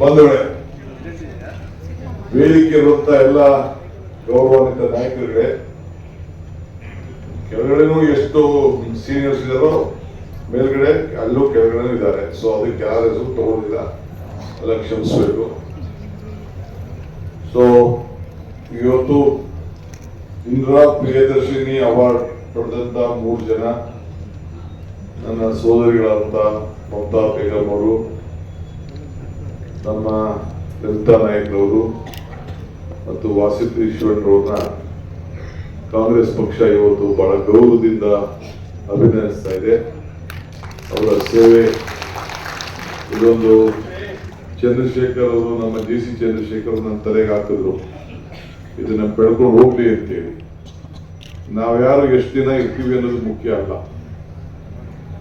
ಬಂಧುಗಳೇ, ವೇದಿಕೆ ಬರುತ್ತ ಎಲ್ಲ ಗೌರವಾನ್ವಿತ ನಾಯಕರುಗಳೇ, ಕೆಳಗಡೆನೂ ಎಷ್ಟು ಸೀನಿಯರ್ಸ್ ಇದಾರೋ, ಮೇಲ್ಗಡೆ ಅಲ್ಲೂ ಕೆಳಗಡೆ ಇದ್ದಾರೆ. ಸೊ ಅದಕ್ಕೆ ಯಾರ ಹೆಸರು ತಗೊಳ್ಳಿಲ್ಲ ಎಲ್ಲ ಕ್ಷಮಿಸ್ಬೇಕು ಸೊ ಇವತ್ತು ಇಂದಿರಾ ಪ್ರಿಯದರ್ಶಿನಿ ಅವಾರ್ಡ್ ಪಡೆದಂತ ಮೂರು ಜನ ನನ್ನ ಸೋದರಿಗಳಂತ ಮಮತಾ ಬೇಗಂ ಅವರು, ನಮ್ಮ ಲಲಿತಾ ನಾಯಕ್ರವರು ಮತ್ತು ವಾಸಿತ್ ಈಶ್ವರವ್ರನ್ನ ಕಾಂಗ್ರೆಸ್ ಪಕ್ಷ ಇವತ್ತು ಬಹಳ ಗೌರವದಿಂದ ಅಭಿನಂದಿಸ್ತಾ ಇದೆ. ಅವರ ಸೇವೆ ಇದೊಂದು ಚಂದ್ರಶೇಖರ್ ಅವರು ನಮ್ಮ ಜಿ ಸಿ ಚಂದ್ರಶೇಖರ್ ನನ್ನ ತಲೆಗೆ ಹಾಕಿದ್ರು. ಇದನ್ನ ಬೆಳ್ಕೊಂಡು ಹೋಗ್ಲಿ ಅಂತೇಳಿ. ನಾವ್ಯಾರು ಎಷ್ಟು ದಿನ ಇರ್ತೀವಿ ಅನ್ನೋದು ಮುಖ್ಯ ಅಲ್ಲ.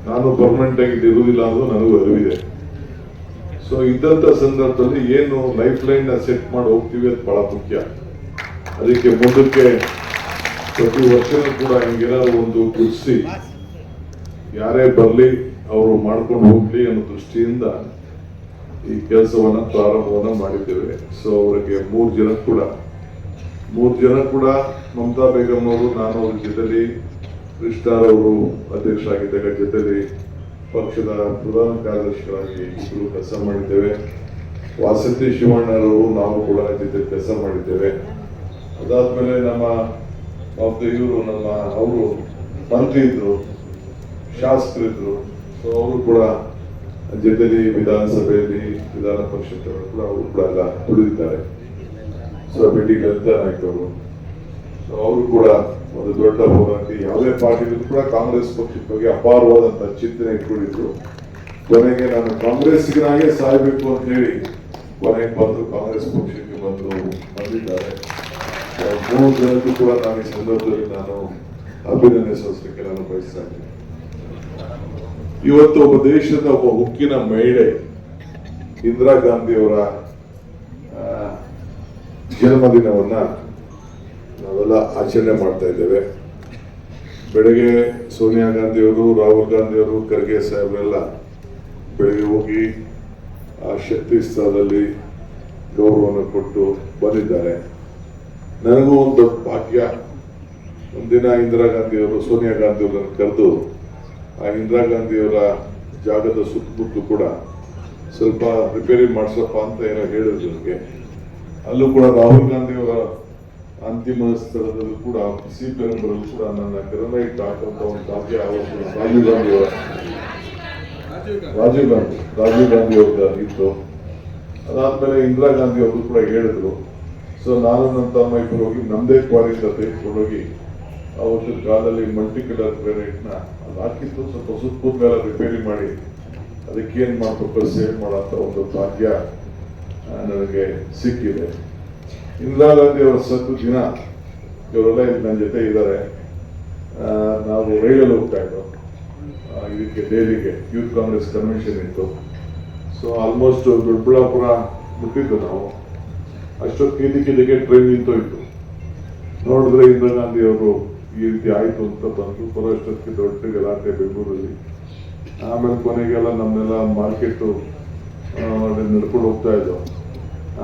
ನಾನು ಪರ್ಮನೆಂಟ್ ಆಗಿ ಇರುವುದಿಲ್ಲ ಅನ್ನೋದು ನನಗೂ ಅರಿವಿದೆ. ಸೊ ಇದ್ದಂತ ಸಂದರ್ಭದಲ್ಲಿ ಏನು ಲೈಫ್ ಲೈನ್ ಸೆಟ್ ಮಾಡಿ ಹೋಗ್ತೀವಿ ಅದು ಬಹಳ ಮುಖ್ಯ. ಅದಕ್ಕೆ ಮುಂದಕ್ಕೆ ಪ್ರತಿ ವರ್ಷನೂ ಕೂಡ ಹಿಂಗೇನಾದ್ರು ಒಂದು ಗುರ್ಸಿ ಯಾರೇ ಬರಲಿ ಅವರು ಮಾಡ್ಕೊಂಡು ಹೋಗ್ಲಿ ಅನ್ನೋ ದೃಷ್ಟಿಯಿಂದ ಈ ಕೆಲಸವನ್ನ ಪ್ರಾರಂಭವನ್ನ ಮಾಡಿದ್ದೇವೆ. ಸೊ ಅವರಿಗೆ ಮೂರು ಜನ ಕೂಡ ಮೂರು ಜನ ಕೂಡ ಮಮತಾ ಬೇಗಂ ಅವರು, ನಾನು ಅವ್ರ ಜೊತೆಲಿ ಕೃಷ್ಣಾರ್ ಅವರು ಅಧ್ಯಕ್ಷರಾಗಿದ್ದಾಗ ಜೊತೆಲಿ ಪಕ್ಷದ ಪ್ರಧಾನ ಕಾರ್ಯದರ್ಶಿಗಳಾಗಿ ಇಬ್ಬರು ಕೆಲಸ ಮಾಡಿದ್ದೇವೆ. ವಾಸಂತಿ ಶಿವಣ್ಣರವರು ನಾವು ಕೂಡ ಜೊತೆ ಕೆಲಸ ಮಾಡಿದ್ದೇವೆ. ಅದಾದ್ಮೇಲೆ ನಮ್ಮ ಇವರು ನಮ್ಮ ಅವರು ಮಂತ್ರಿ ಇದ್ರು ಶಾಸಕರಿದ್ರು. ಸೊ ಅವರು ಕೂಡ ಜೊತೆಲಿ ವಿಧಾನಸಭೆಯಲ್ಲಿ, ವಿಧಾನ ಪರಿಷತ್ ಕೂಡ, ಅವರು ಕೂಡ ಎಲ್ಲ ದುಡಿದಿದ್ದಾರೆ ಸೊ ಭೇಟಿ ಲಲಿತಾ ನಾಯ್ಕ ಅವರು ಅವರು ಕೂಡ ಒಂದು ದೊಡ್ಡ ಹೋರಾಟ. ಯಾವುದೇ ಪಾರ್ಟಿಗಳು ಕೂಡ ಕಾಂಗ್ರೆಸ್ ಪಕ್ಷದ ಬಗ್ಗೆ ಅಪಾರವಾದಂತಹ ಚಿಂತನೆ ಇಟ್ಕೊಂಡಿದ್ರು. ಕೊನೆಗೆ ನಾನು ಕಾಂಗ್ರೆಸ್ಸಿಗನಾಗೆ ಸಾಯ್ಬೇಕು ಅಂತ ಹೇಳಿ ಕೊನೆಗೆ ಬಂದು ಕಾಂಗ್ರೆಸ್ ಪಕ್ಷಕ್ಕೆ ಬಂದು ಬಂದಿದ್ದಾರೆ. ಮೂರು ಜನಕ್ಕೂ ಕೂಡ ನಾನು ಈ ಸಂದರ್ಭದಲ್ಲಿ ನಾನು ಅಭಿನಂದಿಸೋದಕ್ಕೆ ನಾನು ಬಯಸ್ತಾ ಇದ್ದೀನಿ. ಇವತ್ತು ಒಬ್ಬ ದೇಶದ ಒಬ್ಬ ಉಕ್ಕಿನ ಮಹಿಳೆ ಇಂದಿರಾ ಗಾಂಧಿಯವರ ಜನ್ಮದಿನವನ್ನ ನಾವೆಲ್ಲ ಆಚರಣೆ ಮಾಡ್ತಾ ಇದ್ದೇವೆ. ಬೆಳಗ್ಗೆ ಸೋನಿಯಾ ಗಾಂಧಿಯವರು, ರಾಹುಲ್ ಗಾಂಧಿಯವರು, ಖರ್ಗೆ ಸಾಹೇಬರೆಲ್ಲ ಬೆಳಗ್ಗೆ ಹೋಗಿ ಆ ಶಕ್ತಿ ಸ್ಥಳದಲ್ಲಿ ಗೌರವವನ್ನು ಕೊಟ್ಟು ಬಂದಿದ್ದಾರೆ. ನನಗೂ ಒಂದು ದೊಡ್ಡ ಭಾಗ್ಯ. ಒಂದಿನ ಇಂದಿರಾ ಗಾಂಧಿಯವರು, ಸೋನಿಯಾ ಗಾಂಧಿಯವರನ್ನು ಕರೆದು ಆ ಇಂದಿರಾ ಗಾಂಧಿಯವರ ಜಾಗದ ಸುತ್ತಮುತ್ತಲು ಕೂಡ ಸ್ವಲ್ಪ ರಿಪೇರಿ ಮಾಡಿಸಪ್ಪ ಅಂತ ಏನೋ ಹೇಳಿದ್ರು ನನಗೆ ಅಲ್ಲೂ ಕೂಡ ರಾಹುಲ್ ಗಾಂಧಿ ಅವರ ಅಂತಿಮ ಸ್ಥಳದಲ್ಲೂ ಕೂಡ ಸಿ ಪೆರಂಬರಲ್ಲೂ ಕೂಡ ನನ್ನ ಗ್ರನೈಟ್ ಹಾಕುವಂತ ಒಂದು ಭಾಗ್ಯ ರಾಜೀವ್ ಗಾಂಧಿ ಅವರ. ರಾಜೀವ್ ಗಾಂಧಿ ರಾಜೀವ್ ಗಾಂಧಿ ಅವ್ರದ ಇತ್ತು. ಅದಾದ್ಮೇಲೆ ಇಂದಿರಾ ಗಾಂಧಿ ಅವರು ಕೂಡ ಹೇಳಿದ್ರು. ಸೊ ನಾನು ನನ್ನ ತಮ್ಮ ಇಬ್ಬರು ಹೋಗಿ ನಮ್ಮದೇ ಕ್ವಾಲಿಟಿ ತೆಗೆದುಕೊಂಡೋಗಿ ಅವತ್ತು ಕಾಲದಲ್ಲಿ ಮಲ್ಟಿ ಕಲರ್ನ ಅದು ಹಾಕಿತ್ತು ಸ್ವಲ್ಪ ಸುತ್ತಮುತ್ತ ರಿಪೇರಿ ಮಾಡಿ ಅದಕ್ಕೆ ಏನ್ ಮಾಡ್ಬೇಕು ಸೇವ್ ಅಂತ ಒಂದು ಭಾಗ್ಯ ನನಗೆ ಸಿಕ್ಕಿದೆ. ಇಂದಿರಾ ಗಾಂಧಿ ಅವರ ಸತ್ತು ದಿನ ಇವರೆಲ್ಲ ಇಲ್ಲಿ ನನ್ನ ಜೊತೆ ಇದ್ದಾರೆ. ನಾವು ರೈಲಲ್ಲಿ ಹೋಗ್ತಾ ಇದ್ದೋ ಇದಕ್ಕೆ ದೆಹಲಿಗೆ ಯೂತ್ ಕಾಂಗ್ರೆಸ್ ಕನ್ವೆನ್ಷನ್ ಇತ್ತು. ಸೊ ಆಲ್ಮೋಸ್ಟ್ ದೊಡ್ಡಬಳ್ಳಾಪುರ ಮುಟ್ಟಿದ್ದು ನಾವು. ಅಷ್ಟೊತ್ತು ಇದಕ್ಕೆ ಇದಕ್ಕೆ ಟ್ರೈನ್ ಇತ್ತು ನೋಡಿದ್ರೆ ಇಂದಿರಾ ಗಾಂಧಿ ಅವರು ಈ ರೀತಿ ಆಯಿತು ಅಂತ ಬಂದು ಬರೋಷ್ಟೊತ್ತಿಗೆ ದೊಡ್ಡ ಗಲಾಟೆ ಬೆಂಗಳೂರಲ್ಲಿ. ಆಮೇಲೆ ಕೊನೆಗೆಲ್ಲ ನಮ್ಮನ್ನೆಲ್ಲ ಮಾರ್ಕೆಟು ನಡ್ಕೊಂಡು ಹೋಗ್ತಾ ಇದ್ದೋ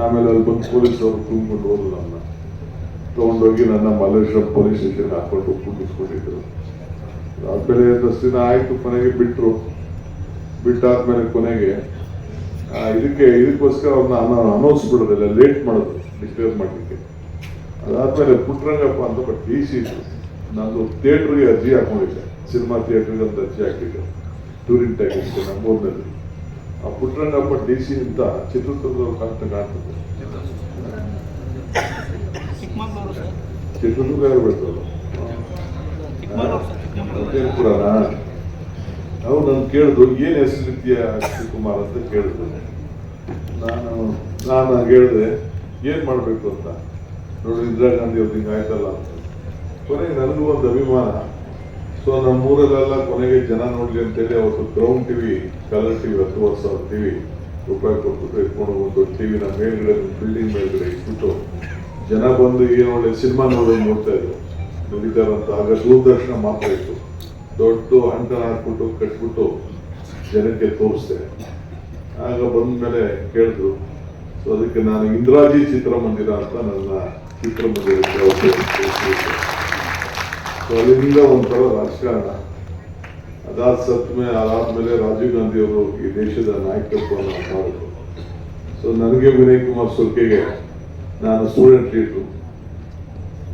ಆಮೇಲೆ ಅಲ್ಲಿ ಬಂದು ಪೊಲೀಸ್ ಅವರು ತುಂಬಿಕೊಂಡು ಹೋದ್ರು ನನ್ನ ತಗೊಂಡೋಗಿ ನನ್ನ ಮಲ್ಲೇಶ್ವರಂ ಪೊಲೀಸ್ ಸ್ಟೇಷನ್ ಹಾಕೊಂಡು ಕುಂಡಿಸ್ಕೊಂಡಿದ್ರು. ಆದ್ಮೇಲೆ ದಸ್ ದಿನ ಆಯ್ತು, ಕೊನೆಗೆ ಬಿಟ್ರು. ಬಿಟ್ಟಾದ್ಮೇಲೆ ಕೊನೆಗೆ ಇದಕ್ಕೆ, ಇದಕ್ಕೋಸ್ಕರ ಅವ್ರನ್ನ ಅನೌನ್ಸ್ ಬಿಡೋದಿಲ್ಲ ಲೇಟ್ ಮಾಡೋದು ಡಿಕ್ಲೇರ್ ಮಾಡಲಿಕ್ಕೆ. ಅದಾದ್ಮೇಲೆ ಪುಟ್ರಂಗಪ್ಪ ಅಂತ ಬಟ್ ಡಿ ಸಿ ಇತ್ತು ನಂದು ಥಿಯೇಟ್ರಿಗೆ ಅರ್ಜಿ ಹಾಕೊಂಡಿದ್ದೆ ಸಿನಿಮಾ ಥಿಯೇಟ್ರಿಗೆ ಅಂತ ಅರ್ಜಿ ಹಾಕಿದ್ದೆ ಟೂರಿಂಗ್ ಟೈಮ್ ನಮ್ಮೂರಿನಲ್ಲಿ. ಆ ಪುಟ್ಟರಂಗಪ್ಪ ಡಿ ಸಿ ಅಂತ ಚಿತ್ರದುರ್ಗ ಕಾಣ್ತಾ ಕಾಣ್ತದೆ ಚಿತ್ರದುರ್ಗ ಇರ್ಬೇಕಲ್ಲ ಕೂಡ ಅವ್ರು ನಾನು ಕೇಳಿದ್ರು ಏನ್ ಹೆಸರಿದ್ಯಾ ಶಿವಕುಮಾರ್ ಅಂತ ಕೇಳಿದ್ರು ನಾನು ನಾನು ಹೇಳಿದೆ ಏನು ಮಾಡಬೇಕು ಅಂತ. ನೋಡಿ ಇಂದಿರಾ ಗಾಂಧಿ ಅವ್ರು ಹಿಂಗೆ ಆಯ್ತಲ್ಲ ಅಂತ. ಕೊನೆಗೆ ನನಗೂ ಒಂದು ಅಭಿಮಾನ. ಸೊ ನಮ್ಮ ಊರಲ್ಲೆಲ್ಲ ಕೊನೆಗೆ ಜನ ನೋಡ್ಲಿ ಅಂತೇಳಿ ಅವತ್ತು ಗ್ರೌಂಡ್ ಟಿವಿ ಕಲರ್ ಟಿವಿ ಹತ್ತುವರೆ ಸಾವಿರ ಟಿವಿ ರೂಪಾಯಿ ಕೊಟ್ಟು ಇಟ್ಕೊಂಡು ಒಂದು ಟಿವಿನ ಮೇಲ್ಗಡೆ ಬಿಲ್ಡಿಂಗ್ ಮೇಲ್ಗಡೆ ಇಟ್ಬಿಟ್ಟು ಜನ ಬಂದು ಏನು ಒಳ್ಳೆ ಸಿನಿಮಾ ನೋಡೋದು ನೋಡ್ತಾ ಇದ್ರು. ನಡೀತಾ ಇರುವಂತ ಆಗ ದೂರದರ್ಶನ ಮಾತ್ರ ಇತ್ತು. ದೊಡ್ಡ ಅಂಕಣ ಹಾಕ್ಬಿಟ್ಟು, ಕಟ್ಬಿಟ್ಟು ಜನಕ್ಕೆ ತೋರಿಸ್ದೆ. ಆಗ ಬಂದ್ಮೇಲೆ ಕೇಳಿದ್ರು ಸೊ ಅದಕ್ಕೆ ನಾನು ಇಂದ್ರಾಜಿ ಚಿತ್ರಮಂದಿರ ಅಂತ ನನ್ನ ಚಿತ್ರಮಂದಿರಕ್ಕೆ ಅಲ್ಲಿಂದ ಒಂಥರ ರಾಜಕಾರಣ ಅದಾದ ಸತ್ಮೆ ಮೇಲೆ ಅದಾದ್ಮೇಲೆ ರಾಜೀವ್ ಗಾಂಧಿ ಅವರು ಈ ದೇಶದ ನಾಯಕತ್ವವನ್ನು ಮಾಡಿದ್ರು ಸೊ ನನಗೆ ವಿನಯ್ ಕುಮಾರ್ ಸುರ್ಕೆಗೆ ನಾನು ಸ್ಟೂಡೆಂಟ್ ಲೀಡ್ರು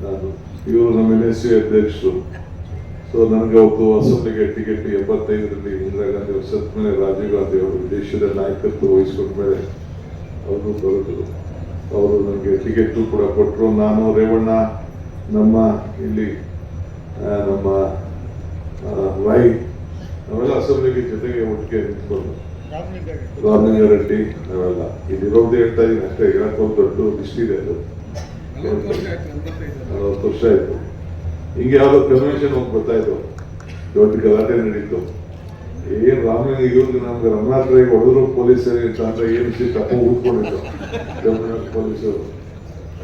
ನಾನು ಇವರು ನಮ್ಮ ಎನ್ ಎಸ್ ಸಿ ಅಧ್ಯಕ್ಷರು. ಸೊ ನನಗೆ ಅವತ್ತು ಅಸೆಂಬ್ಲಿಗೆ ಟಿಕೆಟ್ ಎಪ್ಪತ್ತೈದರಲ್ಲಿ ಇಂದಿರಾ ಗಾಂಧಿ ಅವರು ಸತ್ ಮೇಲೆ ರಾಜೀವ್ ಗಾಂಧಿ ಅವರು ದೇಶದ ನಾಯಕತ್ವ ವಹಿಸ್ಕೊಂಡ ಮೇಲೆ ಅವರು ಬರೆದರು. ಅವರು ನನಗೆ ಟಿಕೆಟ್ ಕೂಡ ಕೊಟ್ಟರು ನಾನು ರೇವಣ್ಣ, ನಮ್ಮ ಇಲ್ಲಿ ನಮ್ಮ ವೈ ನಾವೆಲ್ಲ ಅಸೆಂಬ್ಲಿಗೆ ಜೊತೆಗೆ ಒಟ್ಟಿಗೆ ನಿಂತ್ಕೊಂಡು. ರಾಮಲಿಂಗಾರೆಡ್ಡಿ ನಾವೆಲ್ಲ ಇಲ್ಲಿರೋದು ಹೇಳ್ತಾ ಇದ್ದೀನಿ ಅಷ್ಟೇ ಹೇಳಕ್ ಒಂದು ದೊಡ್ಡ ಲಿಸ್ಟ್ ಇದೆ ಅದು. ನಲವತ್ತು ವರ್ಷ ಆಯಿತು ಹಿಂಗೆ ಯಾವುದೋ ಕನ್ವೆನ್ಷನ್ ಹೋಗಿ ಬರ್ತಾಯಿತ್ತು ದೊಡ್ಡ ಗಲಾಟೆ ನಡೀತು. ಏನು ರಾಮಲಿಂಗ ಇವ್ರಿಗೆ ನಮ್ಗೆ ರಮನಾಥ್ ರೈ ಹೊಡೆದ್ರು ಪೊಲೀಸರು ಅಂತ ಅಂದ್ರೆ ಏನು ಸಿ ತಪ್ಪು ಊದ್ಕೊಂಡಿದ್ದು ತಮಿಳ್ನಾಡು ಪೊಲೀಸರು.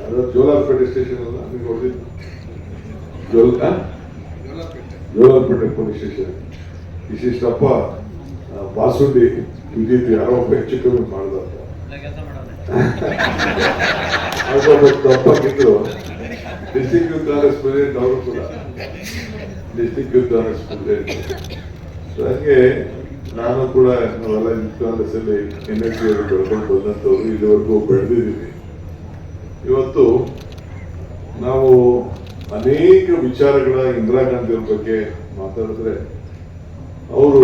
ಅದು ಜೋಲಾರ್ಪೇಟೆ ಸ್ಟೇಷನ್ ಅಲ್ಲ ನಮಗೆ ಹೊಡೆದಿದ್ದು ಜೋಲ್ ಆ? ಜೋಲಾರ್ಪೇಟೆ ಪೊಲೀಸ್ ಸ್ಟೇಷನ್ ವಿಶಿಷ್ಟಪ್ಪ ಬಾಸುಂಡಿ ಇದ್ದಿದ್ದು ಯಾರೋ ಒಬ್ಬ ಹೆಚ್ಚು ಕಮ್ಮಿ ಮಾಡ್ದ ತಪ್ಪಾಗಿದ್ದು ಡಿಸ್ಟಿಕ್ ಯೂತ್ ಕಾಂಗ್ರೆಸ್ ಪ್ರೆಸಿಡೆಂಟ್ ಅವರು ಕೂಡ ಡಿಸ್ಟಿಕ್ ಯೂತ್ ಕಾಂಗ್ರೆಸ್ ಪ್ರೆಸಿಡೆಂಟ್ ಹಂಗೆ ನಾನು ಕೂಡ ನಾವೆಲ್ಲ ಯೂತ್ ಕಾಂಗ್ರೆಸ್ ಅಲ್ಲಿ ಎನ್ ಎಸ್ ಸಿ ಬೆಳ್ಕೊಂಡು ಬಂದಂಥವ್ರು ಇಲ್ಲಿವರೆಗೂ ಬೆಳೆದಿದ್ದೀವಿ. ಇವತ್ತು ನಾವು ಅನೇಕ ವಿಚಾರಗಳ ಇಂದಿರಾ ಗಾಂಧಿ ಅವ್ರ ಬಗ್ಗೆ ಮಾತಾಡಿದ್ರೆ ಅವರು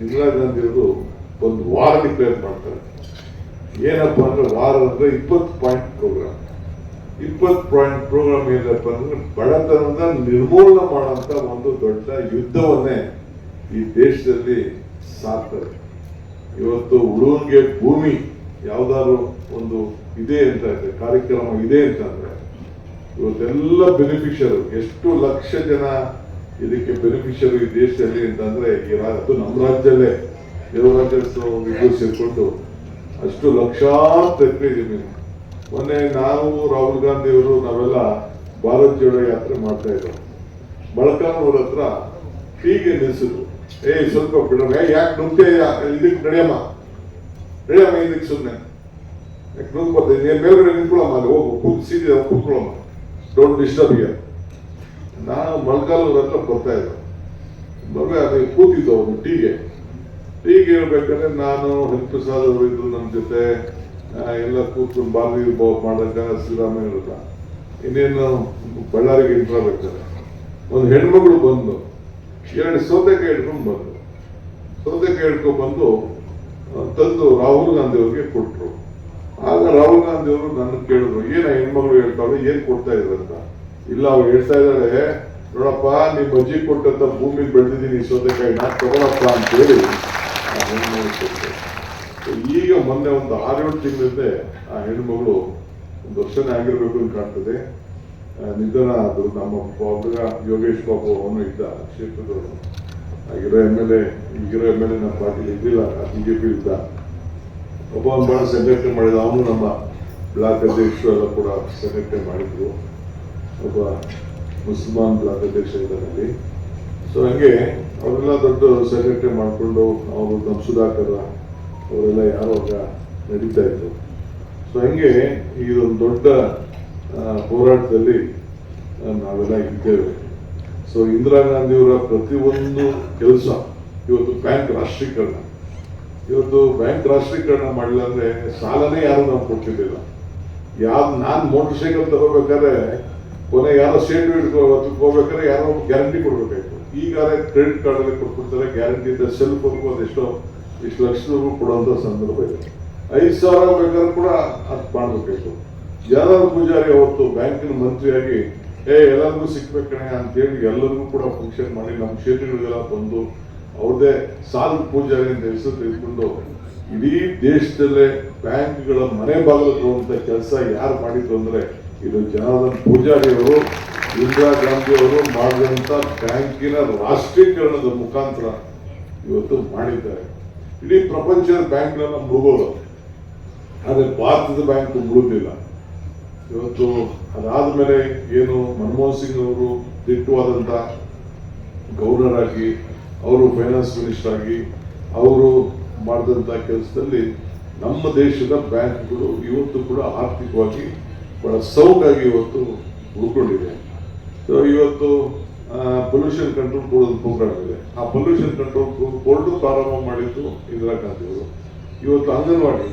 ಇಂದಿರಾ ಗಾಂಧಿ ಅವರು ಒಂದು ವಾರ ಡಿಕ್ಲೇರ್ ಮಾಡ್ತಾರೆ. ಏನಪ್ಪ ಅಂದ್ರೆ ವಾರ ಅಂದ್ರೆ ಇಪ್ಪತ್ತು ಪಾಯಿಂಟ್ ಪ್ರೋಗ್ರಾಮ್ ಇಪ್ಪತ್ತು ಪಾಯಿಂಟ್ ಪ್ರೋಗ್ರಾಮ್ ಏನಪ್ಪ ಅಂದ್ರೆ ಬಡತನದ ನಿರ್ಮೂಲನೆ ಮಾಡುವಂತ ಒಂದು ದೊಡ್ಡ ಯುದ್ಧವನ್ನೇ ಈ ದೇಶದಲ್ಲಿ ಸಾಕ್ತಾರೆ ಇವತ್ತು ಉಳುವಂಗೆ ಭೂಮಿ ಯಾವ್ದಾದ್ರು ಒಂದು ಇದೆ ಅಂತ ಇದೆ, ಕಾರ್ಯಕ್ರಮ ಇದೆ ಅಂತಂದ್ರೆ ಇವತ್ತೆಲ್ಲ ಬೆನಿಫಿಷರು ಎಷ್ಟು ಲಕ್ಷ ಜನ ಇದಕ್ಕೆ ಬೆನಿಫಿಷಿಯರು ಈ ದೇಶದಲ್ಲಿ ಅಂತಂದ್ರೆ ಈ ನಮ್ಮ ರಾಜ್ಯದಲ್ಲೇ ಕೆಲವು ರಾಜ್ಯ ಸೇರಿಕೊಂಡು ಅಷ್ಟು ಲಕ್ಷಾಂತರ ಎಕರೆ ಮೊನ್ನೆ ನಾವು ರಾಹುಲ್ ಗಾಂಧಿ ಅವರು ನಾವೆಲ್ಲ ಭಾರತ್ ಜೋಡೋ ಯಾತ್ರೆ ಮಾಡ್ತಾ ಇದ್ರು ಬಳಕಾನವ್ರ ಹತ್ರ ಹೀಗೆ ನಿಲ್ಸಿದ್ರು ಏ, ಸ್ವಲ್ಪ ಬಿಡೋಣ ಯಾಕೆ ನುಗ್ಗೆ ಇದಕ್ಕೆ ನಡೆಯಮ್ಮ. ನಡೆಯಮ್ಮ, ಇದಕ್ಕೆ ಸುಮ್ಮನೆ ಯಾಕೆ ನುಗ್ಬೋದು ಮೇಲ್ಗಡೆ ನಿಂತ್ಕೊಳ್ಳಮ್ಮ ಅಲ್ಲಿ. ಹೋಗು. ಕೂತ್ ಸೀದಿ ಕೂತ್ಕೊಳ್ಳಮ್ಮ ಡೋಂಟ್ ಡಿಸ್ಟರ್ಬ್ ಇಯರ್ ನಾನು ಮೊಳಕಾಲ್ಮೂರ್ ಹತ್ರ ಬರ್ತಾ ಇದ್ದೆ. ಮಗ ಅದಕ್ಕೆ ಕೂತಿದ್ದು ಅವನು ಟೀಗೆ. ಟೀಗೆ ಹೇಳ್ಬೇಕಂದ್ರೆ ನಾನು ಹರಿಪ್ರಸಾದ್ ಅವರು ಇದ್ರು ನಮ್ಮ ಜೊತೆ ಎಲ್ಲ ಎಲ್ಲ ಕೂತ್ಕೊಂಡು ಬಾಲ್ವಿ ಮಾಡಕ ಶ್ರೀರಾಮಯ್ಯ ಇರಲ್ಲ ಇನ್ನೇನು ಬಳ್ಳಾರಿಗೆ ಇಂಟ್ರ ಬೇಕಾದ್ರೆ ಒಂದು ಹೆಣ್ಮಗಳು ಬಂದು, ಎರಡು ಸೌತೆಕಾಯಿ ಹಿಡ್ಕೊಂಡು ಬಂದು ಸೌತೆಕಾಯಿ ಹಿಡ್ಕೊಂಡು ಬಂದು ತಂದು ರಾಹುಲ್ ಗಾಂಧಿ ಅವ್ರಿಗೆ ಕೊಟ್ರು. ಆಗ ರಾಹುಲ್ ಗಾಂಧಿ ಅವರು ನನ್ನ ಕೇಳಿದ್ರು, ಏನ ಹೆಣ್ಮಗಳು ಹೇಳ್ತಾವೆ ಏನ್ ಕೊಡ್ತಾ ಅಂತ? ಇಲ್ಲ, ಅವ್ರು ಹೇಳ್ತಾ ಇದ್ದಾರೆ, ನೋಡಪ್ಪ ನಿಮ್ಮ ಅಜ್ಜಿ ಕೊಟ್ಟಂತ ಭೂಮಿ ಬೆಳೆದಿದ್ದೀನಿ, ಸೌತೆಕಾಯಿ ನಾ ತಗೊಳಪ್ಪ ಅಂತ ಹೇಳಿ ಆ ಹೆಣ್ಮಗಳು ಈಗ ಮೊನ್ನೆ ಒಂದು ಆರೇಳು ತಿಂಗಳಿಂದ ಆ ಹೆಣ್ಮಗಳು ಒಂದು ವರ್ಷನೇ ಆಗಿರ್ಬೇಕು ಅಂತ ಕಾಣ್ತದೆ. ನಿಧನ ಆದ್ರು, ನಮ್ಮ ಹುಡುಗ ಯೋಗೇಶ್ ಬಾಬು ಅವನು ಇದ್ದ ಕ್ಷೇತ್ರದವರು. ಆಗಿರೋ ಎಂ ಎಲ್ ಎ ಈಗಿರೋ ಎಂ ಎಲ್ ಎ ನಮ್ಮ ಪಾರ್ಟಿ ಇದ್ದಿಲ್ಲ ಬಿಜೆಪಿ ಇದ್ದ ಒಬ್ಬ ಸೆಲೆಕ್ಟ್ ಸಂಘಟನೆ ಮಾಡಿದ ಅವನು ನಮ್ಮ ಬ್ಲಾಕ್ ಅಧ್ಯಕ್ಷರು ಎಲ್ಲ ಕೂಡ ಸಂಘಟನೆ ಮಾಡಿದ್ರು. ಒಬ್ಬ ಮುಸಲ್ಮಾನ್ ಬ್ಲಾಕ್ ಅಧ್ಯಕ್ಷ ಇದ್ದಾನೆ ಅಲ್ಲಿ ಸೊ ಹಂಗೆ ಅವರೆಲ್ಲ ದೊಡ್ಡ ಸಂಘಟನೆ ಮಾಡಿಕೊಂಡು ಅವರು ನಮ್ಮ ಸುಧಾಕರ ಅವರೆಲ್ಲ ಯಾರೋ ನಡೀತಾ ಇದ್ರು. ಸೊ ಹಂಗೆ ಇದೊಂದು ದೊಡ್ಡ ಹೋರಾಟದಲ್ಲಿ ನಾವೆಲ್ಲ ಇದ್ದೇವೆ. ಸೊ ಇಂದಿರಾ ಗಾಂಧಿಯವರ ಪ್ರತಿಯೊಂದು ಕೆಲಸ, ಇವತ್ತು ಬ್ಯಾಂಕ್ ರಾಷ್ಟ್ರೀಕರಣ. ಇವತ್ತು ಬ್ಯಾಂಕ್ ರಾಷ್ಟ್ರೀಕರಣ ಮಾಡಿಲ್ಲ ಅಂದ್ರೆ ಸಾಲನೇ ಯಾರು ನಾವು ಕೊಡ್ತಿದ್ದಿಲ್ಲ ಯಾರು ನಾನು ಮೋಟರ್ ಸೈಕಲ್ ತಗೋಬೇಕಾದ್ರೆ ಕೊನೆ ಯಾರೋ ಸೇಟು ಹೋಗ್ಬೇಕಾದ್ರೆ ಯಾರೋ ಗ್ಯಾರಂಟಿ ಕೊಡ್ಬೇಕಾಯ್ತು. ಈಗ ಕ್ರೆಡಿಟ್ ಕಾರ್ಡ್ ಅಲ್ಲಿ ಕೊಟ್ಬಿಡ್ತಾರೆ ಗ್ಯಾರಂಟಿ ಇದ್ದ ಸೆಲ್ಫ್ ಅದೆಷ್ಟೋ ಇಷ್ಟು ಲಕ್ಷದವರೆಗೂ ಕೊಡುವಂತ ಸಂದರ್ಭ ಇದೆ. ಐದು ಸಾವಿರ ಬೇಕಾದ್ರೆ ಕೂಡ ಅದು ಮಾಡ್ಬೇಕಾಯ್ತು. ಯಾರಾದ್ರು ಪೂಜಾರಿ ಅವತ್ತು ಬ್ಯಾಂಕಿನ ಮಂತ್ರಿಯಾಗಿ, ಏ ಎಲ್ಲರಿಗೂ ಸಿಕ್ಬೇಕಣೆ ಅಂತೇಳಿ ಎಲ್ಲರಿಗೂ ಕೂಡ ಫಂಕ್ಷನ್ ಮಾಡಿ ನಮ್ಮ ಕ್ಷೇತ್ರಗಳಿಗೆಲ್ಲ ಬಂದು ಅವ್ರದೇ ಸಾಲ ಪೂಜಾರಿ ಅಂತ ಹೆಸರು ತೆಗೆದುಕೊಂಡು ಇಡೀ ದೇಶದಲ್ಲೇ ಬ್ಯಾಂಕ್ಗಳ ಮನೆ ಬಾಗಿಲು ತರುವಂತ ಕೆಲಸ ಯಾರು ಮಾಡಿದ್ರು ಅಂದ್ರೆ ಇದು ಜನಾರ್ದನ್ ಪೂಜಾರಿ ಅವರು ಇಂದಿರಾ ಗಾಂಧಿ ಅವರು ಮಾಡಿದಂತ ಬ್ಯಾಂಕಿನ ರಾಷ್ಟ್ರೀಕರಣದ ಮುಖಾಂತರ ಇವತ್ತು ಮಾಡಿದ್ದಾರೆ. ಇಡೀ ಪ್ರಪಂಚದ ಬ್ಯಾಂಕ್ಗಳನ್ನ ಮುಳುಗೋದು ಆದರೆ ಭಾರತದ ಬ್ಯಾಂಕ್ ಮುಳುಗಿಲ್ಲ ಇವತ್ತು ಅದಾದ ಮೇಲೆ ಏನು ಮನಮೋಹನ್ ಸಿಂಗ್ ಅವರು ದಿಟ್ಟವಾದಂಥ ಗವರ್ನರ್ ಆಗಿ ಅವರು ಫೈನಾನ್ಸ್ ಮಿನಿಸ್ಟರ್ ಆಗಿ ಅವರು ಮಾಡಿದಂಥ ಕೆಲಸದಲ್ಲಿ ನಮ್ಮ ದೇಶದ ಬ್ಯಾಂಕ್ಗಳು ಇವತ್ತು ಕೂಡ ಆರ್ಥಿಕವಾಗಿ ಬಹಳ ಸೌಕಾಗಿ ಇವತ್ತು ಉಳ್ಕೊಂಡಿದೆ. ಸೊ ಇವತ್ತು ಪೊಲ್ಯೂಷನ್ ಕಂಟ್ರೋಲ್ ಬೋರ್ಡ್ ಪ್ರೋಗ್ರಾಮ್ ಇದೆ. ಆ ಪೊಲ್ಯೂಷನ್ ಕಂಟ್ರೋಲ್ ಬೋರ್ಡು ಪ್ರಾರಂಭ ಮಾಡಿದ್ದು ಇಂದಿರಾ ಗಾಂಧಿಯವರು ಇವತ್ತು ಅಂಗನವಾಡಿ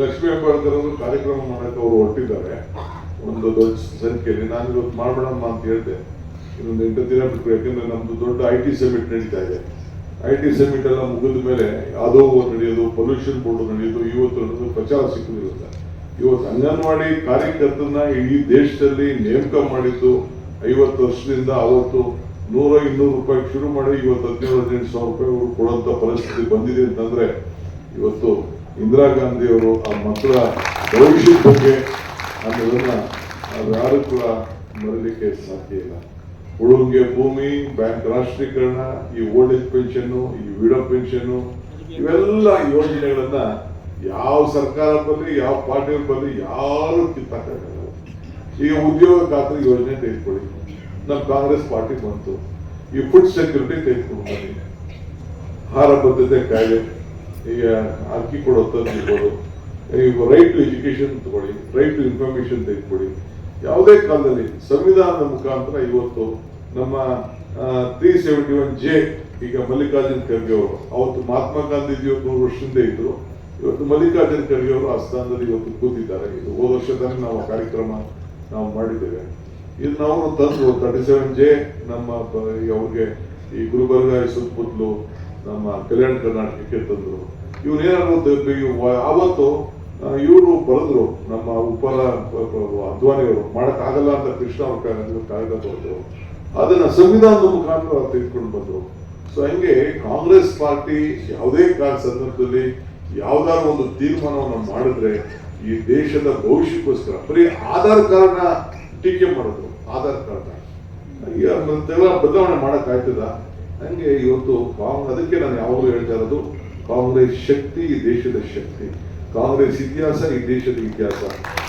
ಲಕ್ಷ್ಮೀ ಹೆಬ್ಬಾಳ್ಕರ್ ಅವರು ಕಾರ್ಯಕ್ರಮ ಮಾಡಕ್ಕೆ ಅವರು ಹೊರಟಿದ್ದಾರೆ. ಒಂದು ದೊಡ್ಡ ಸಂಖ್ಯೆಯಲ್ಲಿ. ನಾನು ಇವತ್ತು ಮಾಡಬೇಡಮ್ಮ ಅಂತ ಹೇಳಿದೆ. ಇನ್ನೊಂದು ಎಂಟು ದಿನ ಬಿಟ್ಟು ಯಾಕಂದ್ರೆ ನಮ್ದು ದೊಡ್ಡ ಐ ಟಿ ಸಮಿಟ್ ನಡೀತಾ ಇದೆ. ಐ ಟಿ ಸಮಿಟ್ ಎಲ್ಲ ಮುಗಿದ ಮೇಲೆ ಯಾವುದೋ ನಡೆಯೋದು ಪೊಲ್ಯೂಷನ್ ಬೋರ್ಡ್ ನಡೆಯೋದು, ಇವತ್ತು ನಡೆದು ಪ್ರಚಾರ ಸಿಕ್ಕಿರುತ್ತೆ ಇವತ್ತು ಅಂಗನವಾಡಿ ಕಾರ್ಯಕರ್ತನ ಇಡೀ ದೇಶದಲ್ಲಿ ನೇಮಕ ಮಾಡಿದ್ದು ಐವತ್ತು ವರ್ಷದಿಂದ ಅವತ್ತು ನೂರ ಇನ್ನೂರು ರೂಪಾಯಿ ಶುರು ಮಾಡಿ ಇವತ್ತು ಹದಿನೇಳು, ಹದಿನೆಂಟು ಸಾವಿರ ರೂಪಾಯಿ ಕೊಡುವಂಥ ಪರಿಸ್ಥಿತಿ ಬಂದಿದೆ ಅಂತಂದ್ರೆ, ಇವತ್ತು ಇಂದಿರಾ ಗಾಂಧಿ ಅವರು ಆ ಮಕ್ಕಳ ಭವಿಷ್ಯದ ಬಗ್ಗೆ ಅನ್ನೋದನ್ನ ಯಾರು ಕೂಡ ಮರಲಿಕ್ಕೆ ಸಾಧ್ಯ ಇಲ್ಲ. ಉಳುಂಗೆ ಭೂಮಿ, ಬ್ಯಾಂಕ್ ರಾಷ್ಟ್ರೀಕರಣ, ಈ ಓಲ್ಡ್ ಏಜ್ ಪೆನ್ಷನ್ ಈ ವಿಡೋ ಪೆನ್ಷನ್ ಇವೆಲ್ಲ ಯೋಜನೆಗಳನ್ನ ಯಾವ ಸರ್ಕಾರ ಬರಲಿ ಯಾವ ಪಾರ್ಟಿ ಬರಲಿ ಯಾರು ಕಿತ್ತಾಕಾಗಲ್ಲ ಈಗ ಉದ್ಯೋಗ ಖಾತ್ರಿ ಯೋಜನೆ ತೆಗೆದುಕೊಳ್ಳಿ. ನಮ್ಮ ಕಾಂಗ್ರೆಸ್ ಪಾರ್ಟಿ ಬಂತು. ಈ ಫುಡ್ ಸೆಕ್ಯೂರಿಟಿ ತೆಗೆದುಕೊಂಡು ಆಹಾರ ಭದ್ರತೆ ಕಾಯ್ದೆ ಈಗ ಅಕ್ಕಿ ಕೊಡೋ ತಂದು ಈಗ ರೈಟ್ ಟು ಎಜುಕೇಶನ್ ತಗೊಳ್ಳಿ ರೈಟ್ ಟು ಇನ್ಫಾರ್ಮೇಶನ್ ತೆಗೆದುಕೊಳ್ಳಿ. ಯಾವುದೇ ಕಾಲದಲ್ಲಿ ಸಂವಿಧಾನದ ಮುಖಾಂತರ ಇವತ್ತು ನಮ್ಮ ತ್ರೀ ಸೆವೆಂಟಿ ಒನ್ ಜೆ ಈಗ ಮಲ್ಲಿಕಾರ್ಜುನ್ ಖರ್ಗೆ ಅವರು, ಅವತ್ತು ಮಹಾತ್ಮ ಗಾಂಧೀಜಿ ನೂರು ವರ್ಷದಿಂದ ಇದ್ರು. ಇವತ್ತು ಮಲ್ಲಿಕಾರ್ಜುನ್ ಖರ್ಗೆ ಅವರು ಆ ಸ್ಥಾನದಲ್ಲಿ ಇವತ್ತು ಕೂತಿದ್ದಾರೆ. ಇದು ಹೋದ ವರ್ಷದಲ್ಲಿ ನಾವು ಕಾರ್ಯಕ್ರಮ ನಾವು ಮಾಡಿದ್ದೇವೆ. ಇದು ನಾವು ತಂದು ತರ್ಟಿ ಸೆವೆನ್ ಜೆ ನಮ್ಮ ಅವ್ರಿಗೆ ಈ ಗುಲ್ಬರ್ಗ ಸುತ್ತಮುತ್ತಲು ನಮ್ಮ ಕಲ್ಯಾಣ ಕರ್ನಾಟಕಕ್ಕೆ ತಂದರು. ಏನಾದ್ರು ಆವತ್ತು ಇವರು ಬರೆದ್ರು ನಮ್ಮ ಉಪರ ಅದ್ವಾನಿಯವರು ಮಾಡಕ್ ಆಗಲ್ಲ ಅಂತ ಕೃಷ್ಣ ಅವ್ರ ಕಾಯ್ದೆ ಬರೆದ್ರು ಅದನ್ನ ಸಂವಿಧಾನದ ಮುಖಾಂತರ ತೆಗೆದುಕೊಂಡು ಬಂದ್ರು. ಸೊ ಹಂಗೆ ಕಾಂಗ್ರೆಸ್ ಪಾರ್ಟಿ ಯಾವುದೇ ಕಾಲ ಸಂದರ್ಭದಲ್ಲಿ ಯಾವ್ದಾದ್ರು ಒಂದು ತೀರ್ಮಾನವನ್ನು ಮಾಡಿದ್ರೆ ಈ ದೇಶದ ಭವಿಷ್ಯಕ್ಕೋಸ್ಕರ, ಬರೀ ಆಧಾರ್ ಕಾರ್ಡ್ನ ಟೀಕೆ ಮಾಡಿದ್ರು, ಆಧಾರ್ ಕಾರ್ಡ್ನ. ಈಗ ಮತ್ತೆಲ್ಲ ಬದಲಾವಣೆ ಮಾಡಕ್ ಆಯ್ತದ? ಹಂಗೆ ಇವತ್ತು ಕಾಂಗ್, ಅದಕ್ಕೆ ನಾನು ಯಾವಾಗಲೂ ಹೇಳ್ತಾ ಇರೋದು, ಕಾಂಗ್ರೆಸ್ ಶಕ್ತಿ ಈ ದೇಶದ ಶಕ್ತಿ. ಕಾಂಗ್ರೆಸ್ ಇತಿಹಾಸ, ಈ ದೇಶದ ಇತಿಹಾಸ.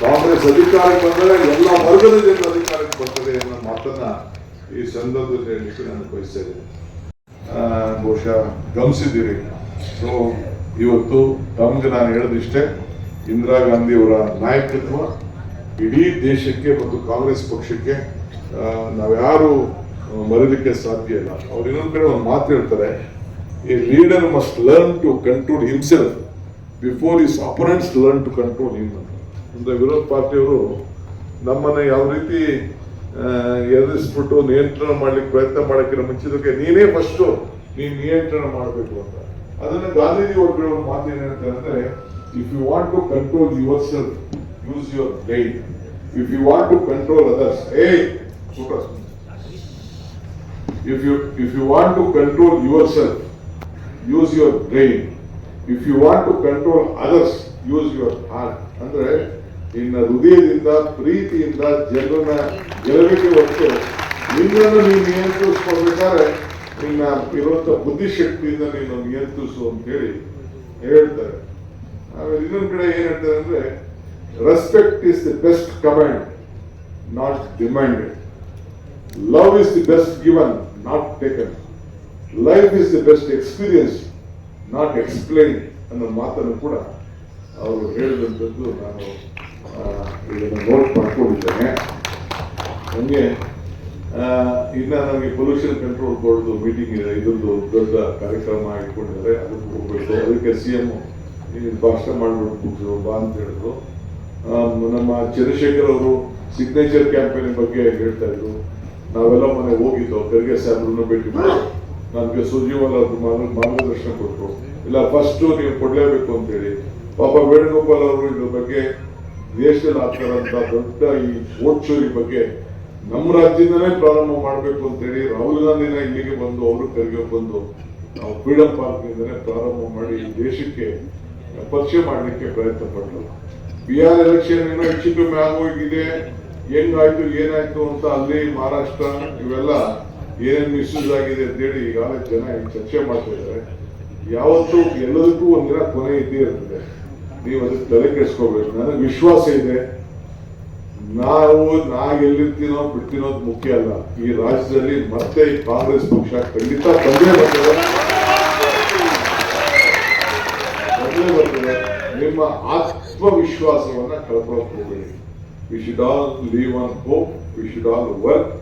ಕಾಂಗ್ರೆಸ್ ಅಧಿಕಾರಕ್ಕೆ ಬಂದರೆ ಎಲ್ಲ ವರ್ಗದ ಜನರು ಅಧಿಕಾರಕ್ಕೆ ಬರ್ತದೆ ಅನ್ನೋ ಮಾತನ್ನ ಈ ಸಂದರ್ಭದಲ್ಲಿ ಹೇಳಲಿಕ್ಕೆ ನಾನು ಬಯಸ್ತಾ ಬಹುಶಃ ಗಮನಿಸಿದ್ದೀರಿ. ಸೊ ಇವತ್ತು ತಮ್ಗೆ ನಾನು ಹೇಳದಿಷ್ಟೇ, ಇಂದಿರಾ ಗಾಂಧಿ ಅವರ ನಾಯಕತ್ವ ಇಡೀ ದೇಶಕ್ಕೆ ಮತ್ತು ಕಾಂಗ್ರೆಸ್ ಪಕ್ಷಕ್ಕೆ ನಾವ್ಯಾರು ಮರೀಲಿಕ್ಕೆ ಸಾಧ್ಯ ಇಲ್ಲ. ಅವ್ರು ಇನ್ನೊಂದು ಕಡೆ ಒಂದು ಮಾತು ಹೇಳ್ತಾರೆ ಈ leader must learn to control himself before is opponents learn to control him ಅಂದ್ರೆ ವಿರೋಧ ಪಾರ್ಟಿಯವರು ನಮ್ಮನ್ನು ಯಾವ ರೀತಿ ಎದುರಿಸ್ಬಿಟ್ಟು ನಿಯಂತ್ರಣ ಮಾಡ್ಲಿಕ್ಕೆ ಪ್ರಯತ್ನ ಮಾಡೋಕ್ಕಿಂತ ಮುಂಚಿದಕ್ಕೆ ನೀನೇ ಫಸ್ಟು ನೀನು ನಿಯಂತ್ರಣ ಮಾಡಬೇಕು ಅಂತ. ಅದನ್ನು ಗಾಂಧೀಜಿ ಅವ್ರ ಒಂದು ಮಾತು ಅಂದ್ರೆ if you want to control your self use your brain if you want to control others ah you if you want to control your yourself use your brain if you want to control others use your heart ಅಂದ್ರೆ ನಿನ್ನ ಹೃದಯದಿಂದ ಪ್ರೀತಿಯಿಂದ ಜನರನ್ನ ಗೆಲ್ಲಬೇಕೆ ಹೊರತು ನಿನ್ನನ್ನು ನೀವು ನಿಯಂತ್ರಿಸ್ಕೊಳ್ಬೇಕಾದ್ರೆ ನಿನ್ನ ಇರುವಂತ ಬುದ್ಧಿಶಕ್ತಿಯಿಂದ ನೀನು ನಿಯಂತ್ರಿಸು ಅಂತ ಹೇಳಿ ಹೇಳ್ತಾರೆ. ಆಮೇಲೆ ಇನ್ನೊಂದು ಕಡೆ ಏನ್ ಹೇಳ್ತಾರೆ ಅಂದ್ರೆ respect is the best command not demanded love is the best given not taken life is the best experience, not explain ಅನ್ನೋ ಮಾತನ್ನು ಕೂಡ ಅವರು ಹೇಳಿದಂಥದ್ದು ನಾನು ಇದನ್ನು ನೋಟ್ ಮಾಡ್ಕೊಂಡಿದ್ದೇನೆ. ನನಗೆ ಇನ್ನು ನನಗೆ ಪೊಲ್ಯೂಷನ್ ಕಂಟ್ರೋಲ್ ಬೋರ್ಡ್ದು ಮೀಟಿಂಗ್ ಇದೆ. ಇದೊಂದು ದೊಡ್ಡ ಕಾರ್ಯಕ್ರಮ ಇಟ್ಕೊಂಡಿದ್ದಾರೆ ಅದಕ್ಕೆ ಹೋಗ್ಬೇಕು. ಅದಕ್ಕೆ ಸಿ ಎಂ ಭಾಷಣ ಮಾಡ್ಬಿಟ್ಟು ಬಾ ಅಂತ ಹೇಳಿದ್ರು. ನಮ್ಮ ಚಂದ್ರಶೇಖರ್ ಅವರು ಸಿಗ್ನೇಚರ್ ಕ್ಯಾಂಪೇನ್ ಬಗ್ಗೆ ಹೇಳ್ತಾ ಇದ್ರು. ನಾವೆಲ್ಲ ಮನೆ ಹೋಗಿದ್ದು ಖರ್ಗೆ ಸಾಹೇಬ್ರನ್ನ ಭೇಟಿ ಮಾಡಿ ಅವ್ರು ಮಾರ್ಗ- ಮಾರ್ಗದರ್ಶನ ಕೊಟ್ಟರು ಇಲ್ಲ ಫಸ್ಟ್ ನೀವು ಕೊಡಲೇಬೇಕು ಅಂತೇಳಿ. ಪಾಪ ವೇಣುಗೋಪಾಲ್ ಅವರು ಇದ್ರ ಬಗ್ಗೆ ದೇಶದಲ್ಲಿ ಆಗ್ತಾರಂತ ದೊಡ್ಡ ಈ ಚೋರಿ ಬಗ್ಗೆ ನಮ್ಮ ರಾಜ್ಯದಲ್ಲೇ ಪ್ರಾರಂಭ ಮಾಡಬೇಕು ಅಂತೇಳಿ ರಾಹುಲ್ ಗಾಂಧಿನ ಇಲ್ಲಿಗೆ ಬಂದು, ಅವರು ಕರೆಗೆ ಬಂದು ನಾವು ಫ್ರೀಡಂ ಪಾರ್ಕ್ ನಿಂದಲೇ ಪ್ರಾರಂಭ ಮಾಡಿ ದೇಶಕ್ಕೆ ಪರಿಚಯ ಮಾಡಲಿಕ್ಕೆ ಪ್ರಯತ್ನ ಪಟ್ಟರು ಬಿಹಾರ್ ಎಲೆಕ್ಷನ್ ಏನೋ ಹೆಚ್ಚು ಕಮ್ಮಿ ಆಗೋಗಿದೆ. ಹೆಂಗಾಯ್ತು, ಏನಾಯ್ತು ಅಂತ ಅಲ್ಲಿ ಮಹಾರಾಷ್ಟ್ರ ಇವೆಲ್ಲ ಏನೇನು ಮಿಸ್ಯೂಸ್ ಆಗಿದೆ ಅಂತೇಳಿ ಈಗಾಗಲೇ ಜನ ಚರ್ಚೆ ಮಾಡ್ತಾ ಇದ್ದಾರೆ. ಯಾವತ್ತೂ ಎಲ್ಲದಕ್ಕೂ ಒಂದಿನ ಕೊನೆ ಇದ್ದೇ ಇರ್ತದೆ. ನೀವು ಅದಕ್ಕೆ ತಲೆ ಕೆಡಿಸ್ಕೋಬೇಕು. ನನಗೆ ವಿಶ್ವಾಸ ಇದೆ. ನಾವು ನಾ ಎಲ್ಲಿರ್ತೀನೋ ಬಿಡ್ತೀನೋ ಅದು ಮುಖ್ಯ ಅಲ್ಲ. ಈ ರಾಜ್ಯದಲ್ಲಿ ಮತ್ತೆ ಈ ಕಾಂಗ್ರೆಸ್ ಪಕ್ಷ ಖಂಡಿತ ಬಂದೇ ಬರ್ತದೆ. ನಿಮ್ಮ ಆತ್ಮವಿಶ್ವಾಸವನ್ನ ಕಳ್ಕೊಳಕ್ ಹೋಗಬೇಡಿ. We should all live on hope we should all work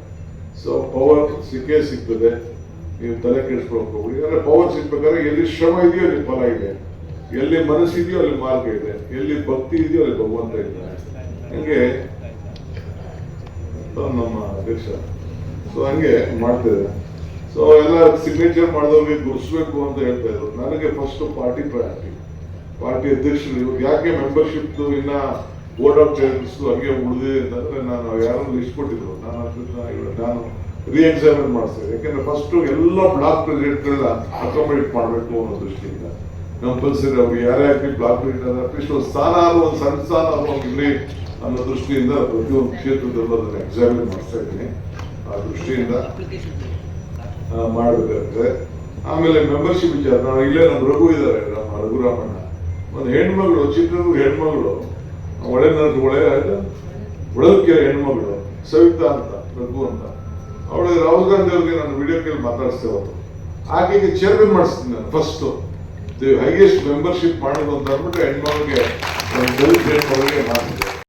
so power ಸಿಕ್ಕೇ ಸಿಗ್ತದೆ. ನೀವು ತಲೆ ಹೋಗ್ಬೇಡಿ. ಅಂದ್ರೆ ಪವರ್ ಸಿಗ್ಬೇಕಾದ್ರೆ ಎಲ್ಲಿ ಶ್ರಮ ಇದೆಯೋ ಅಲ್ಲಿ ಫಲ ಇದೆ. ಎಲ್ಲಿ ಮನಸ್ಸಿದೆಯೋ ಅಲ್ಲಿ ಮಾರ್ಗ ಇದೆ. ಎಲ್ಲಿ ಭಕ್ತಿ ಇದೆಯೋ ಅಲ್ಲಿ ಭಗವಂತ ಇದ್ದಾನೆ ಹಂಗೆ ನಮ್ಮ ಅಧ್ಯಕ್ಷ. ಸೊ ಹಂಗೆ ಮಾಡ್ತಿದ್ದಾರೆ ಸೊ ಎಲ್ಲ ಸಿಗ್ನೇಚರ್ ಮಾಡಿದವ್ರಿಗೆ ಗುರ್ಸ್ಬೇಕು ಅಂತ ಹೇಳ್ತಾ ಇದ್ರು. ನನಗೆ ಫಸ್ಟ್ ಪಾರ್ಟಿ ಪ್ರಯಾರಿಟಿ ಪಾರ್ಟಿ ಅಧ್ಯಕ್ಷರು ಯಾಕೆ ಮೆಂಬರ್ಶಿಪ್ ಇನ್ನ ಬೋರ್ಡ್ ಆಫ್ ಚೇರ್ಮನ್ಸ್ ಹಂಗೆ ಉಳಿದಿದೆ ಅಂತಂದ್ರೆ ನಾನು ಯಾರೋ ಲಿಸ್ಟ್ ಕೊಟ್ಟಿದ್ರು ನಾನು ಅದನ್ನ ಇವಾಗ ನಾನು ರಿ ಎಕ್ಸಾಮಿನ್ ಮಾಡಿಸ್ತೇನೆ ಯಾಕಂದ್ರೆ ಫಸ್ಟ್ ಎಲ್ಲ ಬ್ಲಾಕ್ ಪ್ರೆಸಿಡೆಂಟ್ಗಳನ್ನ ಅಕಾಮಡೇಟ್ ಮಾಡಬೇಕು ಅನ್ನೋ ದೃಷ್ಟಿಯಿಂದ. ಕಂಪಲ್ಸರಿ ಅವ್ರು ಯಾರೇ ಆಗಲಿ ಬ್ಲಾಕ್ ಪ್ರೆಸಿಡೆಂಟ್ ಅಟ್ಲೀಸ್ಟ್ ಒಂದು ಸ್ಥಾನ ಆದ್ರೂ, ಒಂದು ಸಣ್ಣ ಸ್ಥಾನ ಆದ್ರೂ ಇರಲಿ ಅನ್ನೋ ದೃಷ್ಟಿಯಿಂದ ಪ್ರತಿಯೊಂದು ಕ್ಷೇತ್ರದಲ್ಲೂ ಅದನ್ನು ಎಕ್ಸಾಮಿನ್ ಮಾಡಿಸ್ತಾ ಇದ್ದೀನಿ. ಆ ದೃಷ್ಟಿಯಿಂದ ಮಾಡಬೇಕಾಗ್ತದೆ ಆಮೇಲೆ ಮೆಂಬರ್ಶಿಪ್ ವಿಚಾರ. ನಾವು ಇಲ್ಲೇ ನಮ್ಮ ರಘು ಇದ್ದಾರೆ, ನಮ್ಮ ರಘುರಾಮಣ್ಣ. ಒಂದು ಹೆಣ್ಮಗಳು ಚಿತ್ರದುರ್ಗ ಹೆಣ್ಮಗಳು. ಒಳೆ ಒಳೆ ಒಳಕ್ಕೆ ಹೆಣ್ಮಗಳು ಸವಿತಾ ಅಂತ, ರಘು ಅಂತ. ಅವಳಿಗೆ ರಾಹುಲ್ ಗಾಂಧಿ ಅವ್ರಿಗೆ ನಾನು ವಿಡಿಯೋ ಕೇಳಿ ಮಾತಾಡಿಸ್ತೇವೆ ಅವತ್ತು. ಆಕೆಗೆ ಚೇರ್ಮನ್ ಮಾಡಿಸ್ತೀನಿ ನಾನು ಫಸ್ಟ್ ದಿ ಹೈಯೆಸ್ಟ್ ಮೆಂಬರ್ಶಿಪ್ ಮಾಡೋದು ಅಂತ ಅಂದ್ಬಿಟ್ಟು ಹೆಣ್ಮಗಳಿಗೆ ಒಂದು ಹೆಣ್ಮಗಳಿಗೆ ಮಾಡ್ತಿದ್ದೆ